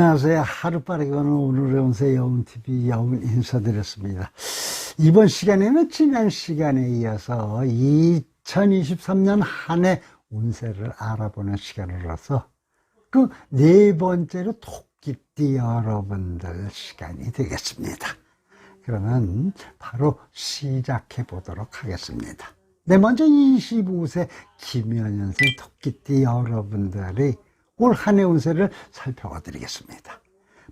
안녕하세요. 하루 빠르게 오는 오늘의 운세 여운TV 여운 인사드렸습니다. 이번 시간에는 지난 시간에 이어서 2023년 한 해 운세를 알아보는 시간으로서 그 네 번째로 토끼띠 여러분들 시간이 되겠습니다. 그러면 바로 시작해 보도록 하겠습니다. 네, 먼저 25세 김연년생 토끼띠 여러분들이 올 한 해 운세를 살펴봐 드리겠습니다.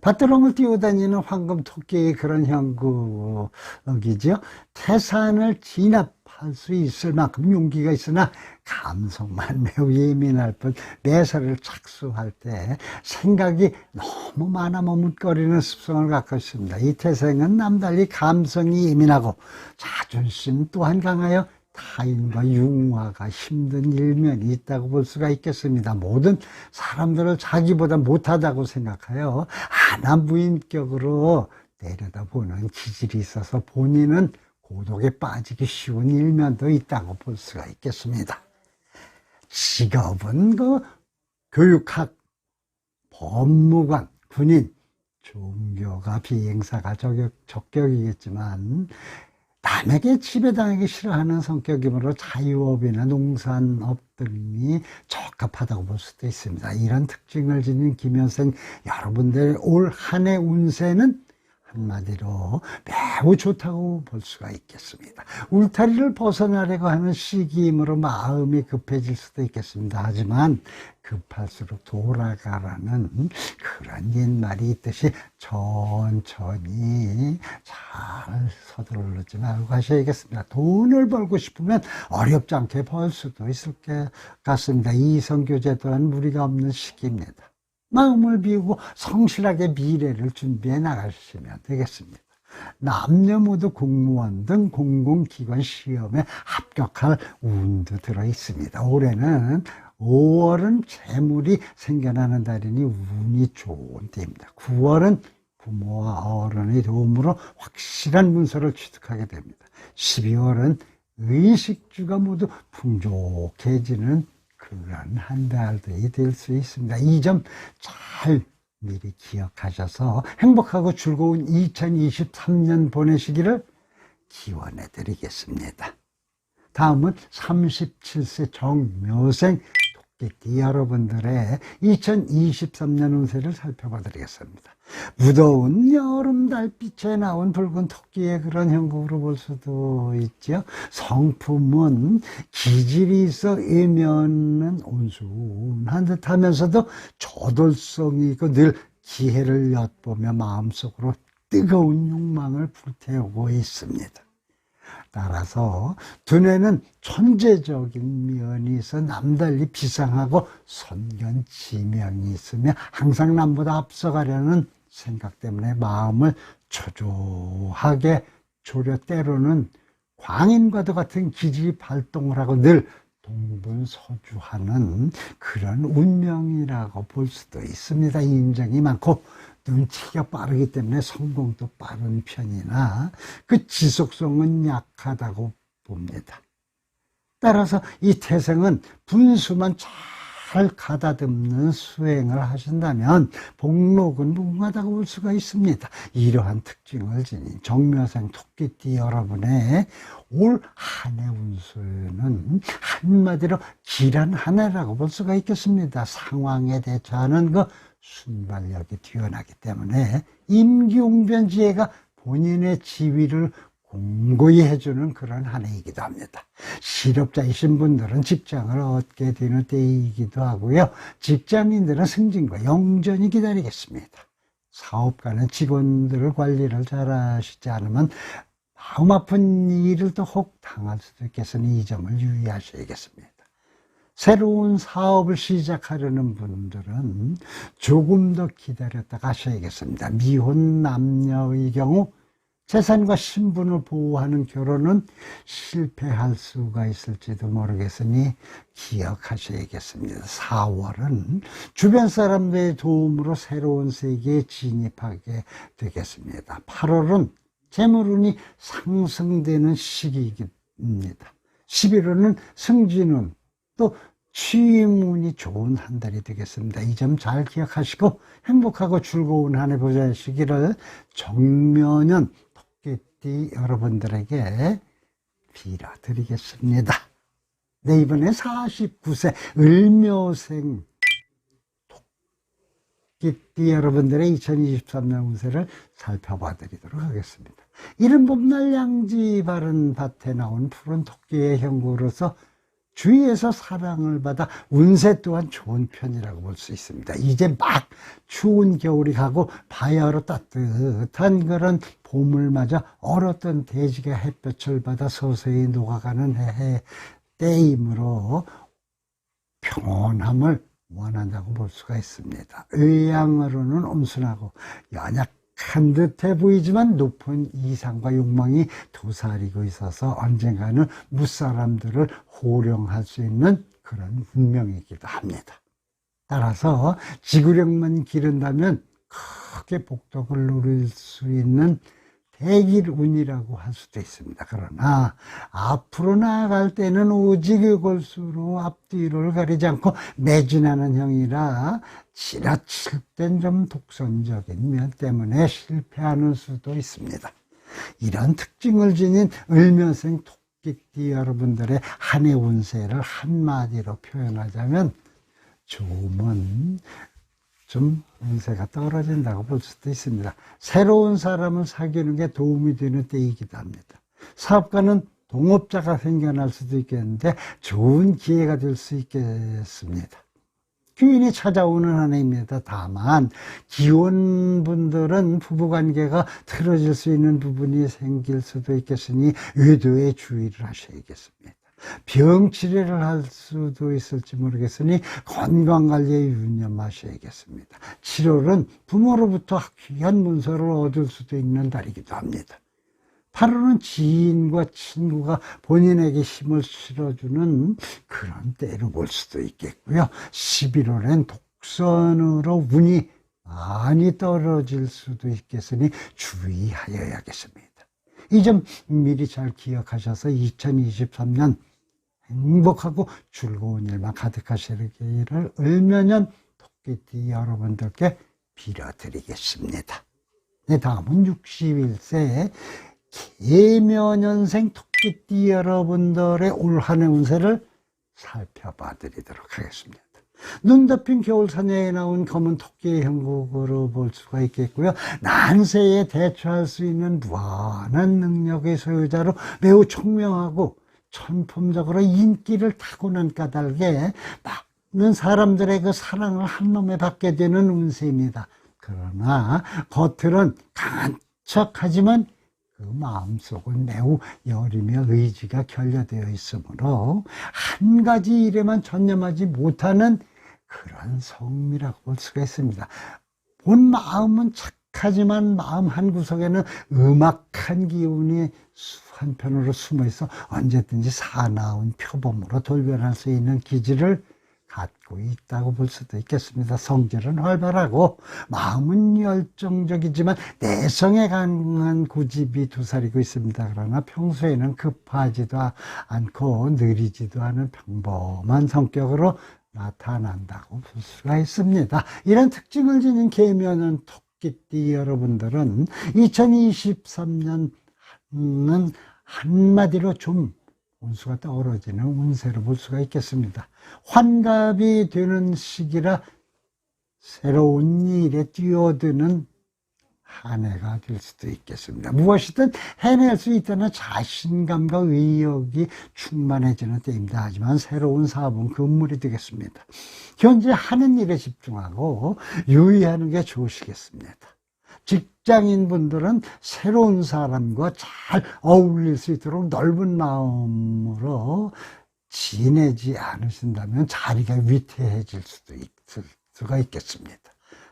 밭두렁을 뛰어다니는 황금 토끼의 그런 형국이죠. 태산을 진압할 수 있을 만큼 용기가 있으나 감성만 매우 예민할 뿐 매사를 착수할 때 생각이 너무 많아 머뭇거리는 습성을 갖고 있습니다. 이 태생은 남달리 감성이 예민하고 자존심 또한 강하여 타인과 융화가 힘든 일면이 있다고 볼 수가 있겠습니다. 모든 사람들을 자기보다 못하다고 생각하여 하나무인격으로 내려다보는 기질이 있어서 본인은 고독에 빠지기 쉬운 일면도 있다고 볼 수가 있겠습니다. 직업은 그 교육학, 법무관, 군인, 종교가 비행사가 적격, 적격이겠지만 남에게 지배당하기 싫어하는 성격이므로 자유업이나 농산업 등이 적합하다고 볼 수도 있습니다. 이런 특징을 지닌 김현생 여러분들 올 한 해 운세는 한마디로 매우 좋다고 볼 수가 있겠습니다. 울타리를 벗어나려고 하는 시기이므로 마음이 급해질 수도 있겠습니다. 하지만 급할수록 돌아가라는 그런 옛말이 있듯이 천천히 잘 서두르지 말고 가셔야겠습니다. 돈을 벌고 싶으면 어렵지 않게 벌 수도 있을 것 같습니다. 이성교제 또한 무리가 없는 시기입니다. 마음을 비우고 성실하게 미래를 준비해 나가시면 되겠습니다. 남녀 모두 공무원 등 공공기관 시험에 합격할 운도 들어 있습니다. 올해는 5월은 재물이 생겨나는 달이니 운이 좋은 때입니다. 9월은 부모와 어른의 도움으로 확실한 문서를 취득하게 됩니다. 12월은 의식주가 모두 풍족해지는 그런 한 달이 될수 있습니다. 이 점 잘 미리 기억하셔서 행복하고 즐거운 2023년 보내시기를 기원해 드리겠습니다. 다음은 37세 정묘생 토끼띠 여러분들의 2023년 운세를 살펴봐 드리겠습니다. 무더운 여름 달빛에 나온 붉은 토끼의 그런 형국으로 볼 수도 있죠. 성품은 기질이 있어 외면은 온순한 듯 하면서도 저돌성이 있고 늘 기회를 엿보며 마음속으로 뜨거운 욕망을 불태우고 있습니다. 따라서 두뇌는 천재적인 면이 있어 남달리 비상하고 선견지명이 있으며 항상 남보다 앞서가려는 생각 때문에 마음을 초조하게 조려 때로는 광인과도 같은 기지 발동을 하고 늘 동분서주하는 그런 운명이라고 볼 수도 있습니다. 인정이 많고 눈치가 빠르기 때문에 성공도 빠른 편이나 그 지속성은 약하다고 봅니다. 따라서 이 태생은 분수만 잘 가다듬는 수행을 하신다면 복록은 무궁하다고 볼 수가 있습니다. 이러한 특징을 지닌 정묘생 토끼띠 여러분의 올 한 해 운수는 한마디로 길한 한 해라고 볼 수가 있겠습니다. 상황에 대처하는 그 순발력이 뛰어나기 때문에 임기응변지혜가 본인의 지위를 공고히 해주는 그런 한 해이기도 합니다. 실업자이신 분들은 직장을 얻게 되는 때이기도 하고요. 직장인들은 승진과 영전이 기다리겠습니다. 사업가는 직원들을 관리를 잘 하시지 않으면 마음 아픈 일을 또 혹 당할 수도 있겠으니 이 점을 유의하셔야겠습니다. 새로운 사업을 시작하려는 분들은 조금 더 기다렸다 가셔야겠습니다. 미혼 남녀의 경우 재산과 신분을 보호하는 결혼은 실패할 수가 있을지도 모르겠으니 기억하셔야겠습니다. 4월은 주변 사람들의 도움으로 새로운 세계에 진입하게 되겠습니다. 8월은 재물운이 상승되는 시기입니다. 11월은 승진운, 또 취임운이 좋은 한 달이 되겠습니다. 이 점 잘 기억하시고 행복하고 즐거운 한 해 보내시기를 정면연 토끼띠 여러분들에게 빌어드리겠습니다. 네, 이번에 49세 을묘생 토끼띠 여러분들의 2023년 운세를 살펴봐 드리도록 하겠습니다. 이른 봄날 양지 바른 밭에 나온 푸른 토끼의 형구로서 주위에서 사랑을 받아 운세 또한 좋은 편이라고 볼 수 있습니다. 이제 막 추운 겨울이 가고 바야흐로 따뜻한 그런 봄을 맞아 얼었던 대지가 햇볕을 받아 서서히 녹아가는 해 때이므로 평온함을 원한다고 볼 수가 있습니다. 의양으로는 온순하고 연약 한 듯해 보이지만 높은 이상과 욕망이 도사리고 있어서 언젠가는 무사람들을 호령할 수 있는 그런 운명이기도 합니다. 따라서 지구력만 기른다면 크게 복덕을 누릴 수 있는 대길운이라고 할 수도 있습니다. 그러나 앞으로 나아갈 때는 오직 골수로 앞뒤를 가리지 않고 매진하는 형이라 지나칠 땐 좀 독선적인 면 때문에 실패하는 수도 있습니다. 이런 특징을 지닌 을면생 토끼띠 여러분들의 한해 운세를 한마디로 표현하자면 조문 좀 운세가 떨어진다고 볼 수도 있습니다. 새로운 사람을 사귀는 게 도움이 되는 때이기도 합니다. 사업가는 동업자가 생겨날 수도 있겠는데 좋은 기회가 될 수 있겠습니다. 귀인이 찾아오는 한 해입니다. 다만 기혼분들은 부부관계가 틀어질 수 있는 부분이 생길 수도 있겠으니 외도에 주의를 하셔야겠습니다. 병 치료를 할 수도 있을지 모르겠으니 건강 관리에 유념하셔야겠습니다. 7월은 부모로부터 귀한 문서를 얻을 수도 있는 달이기도 합니다. 8월은 지인과 친구가 본인에게 힘을 실어주는 그런 때로 볼 수도 있겠고요. 11월엔 독선으로 운이 많이 떨어질 수도 있겠으니 주의하여야겠습니다. 이 점 미리 잘 기억하셔서 2023년 행복하고 즐거운 일만 가득하시기를 을면연 토끼띠 여러분들께 빌어드리겠습니다. 네, 다음은 61세 개면연생 토끼띠 여러분들의 올 한해 운세를 살펴봐 드리도록 하겠습니다. 눈 덮인 겨울 사냥에 나온 검은 토끼의 형국으로 볼 수가 있겠고요. 난세에 대처할 수 있는 무한한 능력의 소유자로 매우 총명하고 천품적으로 인기를 타고난 까닭에 많은 사람들의 그 사랑을 한몸에 받게 되는 운세입니다. 그러나 겉으론 강한 척하지만 그 마음속은 매우 여리며 의지가 결여되어 있으므로 한 가지 일에만 전념하지 못하는 그런 성미라고 볼 수가 있습니다. 본 마음은 착 하지만 마음 한 구석에는 음악한 기운이 한편으로 숨어 있어 언제든지 사나운 표범으로 돌변할 수 있는 기질을 갖고 있다고 볼 수도 있겠습니다. 성질은 활발하고 마음은 열정적이지만 내성에 강한 고집이 두살이고 있습니다. 그러나 평소에는 급하지도 않고 느리지도 않은 평범한 성격으로 나타난다고 볼 수가 있습니다. 이런 특징을 지닌 개면은 토 끼띠 여러분들은 2023년은 한마디로 좀 운수가 떨어지는 운세로 볼 수가 있겠습니다. 환갑이 되는 시기라 새로운 일에 뛰어드는 한 해가 될 수도 있겠습니다. 무엇이든 해낼 수 있다는 자신감과 의욕이 충만해지는 때입니다. 하지만 새로운 사업은 금물이 되겠습니다. 현재 하는 일에 집중하고 유의하는 게 좋으시겠습니다. 직장인 분들은 새로운 사람과 잘 어울릴 수 있도록 넓은 마음으로 지내지 않으신다면 자리가 위태해질 수도 있을 수가 있겠습니다.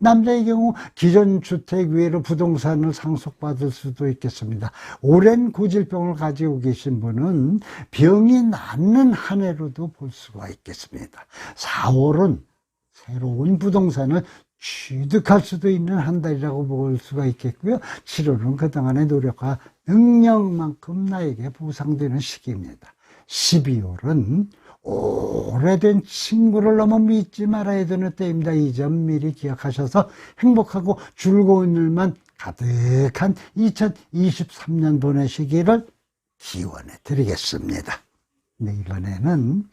남자의 경우 기존 주택 외로 부동산을 상속받을 수도 있겠습니다. 오랜 고질병을 가지고 계신 분은 병이 낫는 한 해로도 볼 수가 있겠습니다. 4월은 새로운 부동산을 취득할 수도 있는 한 달이라고 볼 수가 있겠고요. 7월은 그동안의 노력과 능력만큼 나에게 보상되는 시기입니다. 12월은 오래된 친구를 너무 믿지 말아야 되는 때입니다. 이 점 미리 기억하셔서 행복하고 즐거운 일만 가득한 2023년 보내시기를 기원해 드리겠습니다. 네, 이번에는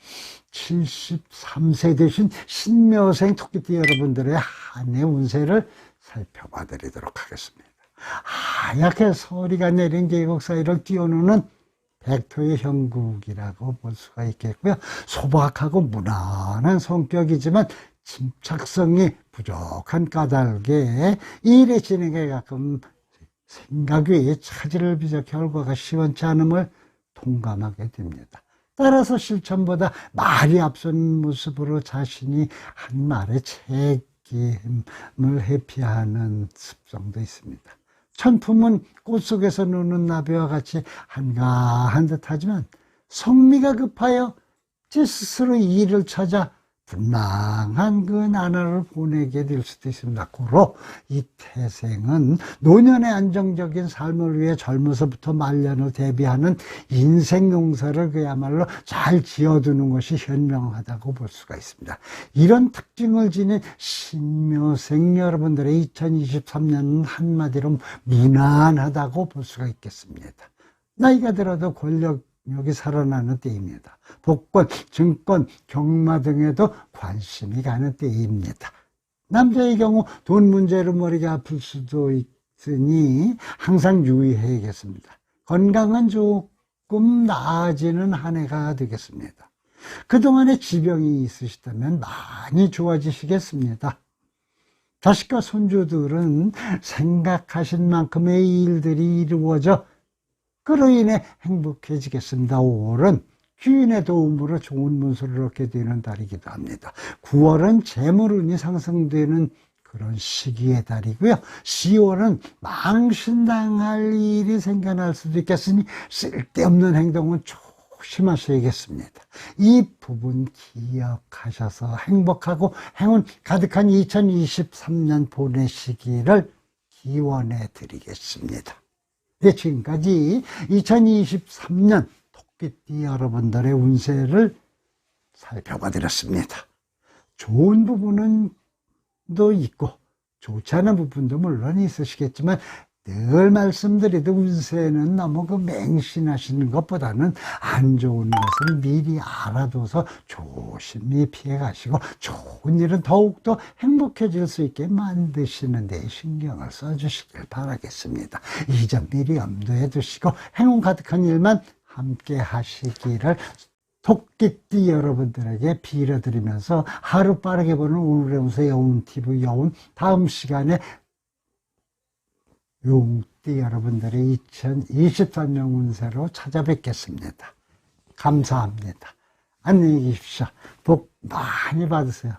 73세 되신 신묘생 토끼띠 여러분들의 한해 운세를 살펴봐 드리도록 하겠습니다. 하얗게 서리가 내린 계곡 사이를 뛰어노는 백토의 형국이라고 볼 수가 있겠고요. 소박하고 무난한 성격이지만 침착성이 부족한 까닭에 일의 진행에 가끔 생각 외에 차질을 빚어 결과가 시원치 않음을 동감하게 됩니다. 따라서 실천보다 말이 앞선 모습으로 자신이 한 말에 책임을 회피하는 습성도 있습니다. 천품은 꽃 속에서 노는 나비와 같이 한가한 듯 하지만 성미가 급하여 제 스스로 일을 찾아 분망한 그 나날을 보내게 될 수도 있습니다. 고로 이 태생은 노년의 안정적인 삶을 위해 젊어서부터 말년을 대비하는 인생 용사를 그야말로 잘 지어두는 것이 현명하다고 볼 수가 있습니다. 이런 특징을 지닌 신묘생 여러분들의 2023년은 한마디로 무난하다고 볼 수가 있겠습니다. 나이가 들어도 권력 여기 살아나는 때입니다. 복권, 증권, 경마 등에도 관심이 가는 때입니다. 남자의 경우 돈 문제로 머리가 아플 수도 있으니 항상 유의해야겠습니다. 건강은 조금 나아지는 한 해가 되겠습니다. 그동안에 지병이 있으시다면 많이 좋아지시겠습니다. 자식과 손주들은 생각하신 만큼의 일들이 이루어져 그로 인해 행복해지겠습니다. 5월은 주인의 도움으로 좋은 문서를 얻게 되는 달이기도 합니다. 9월은 재물운이 상승되는 그런 시기의 달이고요. 10월은 망신당할 일이 생겨날 수도 있겠으니 쓸데없는 행동은 조심하셔야겠습니다. 이 부분 기억하셔서 행복하고 행운 가득한 2023년 보내시기를 기원해 드리겠습니다. 네, 지금까지 2023년 토끼띠 여러분들의 운세를 살펴봐 드렸습니다. 좋은 부분은 도 있고 좋지 않은 부분도 물론 있으시겠지만 늘 말씀드리듯 운세는 너무 그 맹신하시는 것보다는 안 좋은 것을 미리 알아둬서 조심히 피해 가시고 좋은 일은 더욱더 행복해질 수 있게 만드시는 데 신경을 써 주시길 바라겠습니다. 이 점 미리 염두에 두시고 행운 가득한 일만 함께 하시기를 토끼띠 여러분들에게 빌어드리면서 하루 빠르게 보는 오늘의 운세 여운TV 여운 다음 시간에 용띠 여러분들의 2023년 운세로 찾아뵙겠습니다. 감사합니다. 안녕히 계십시오. 복 많이 받으세요.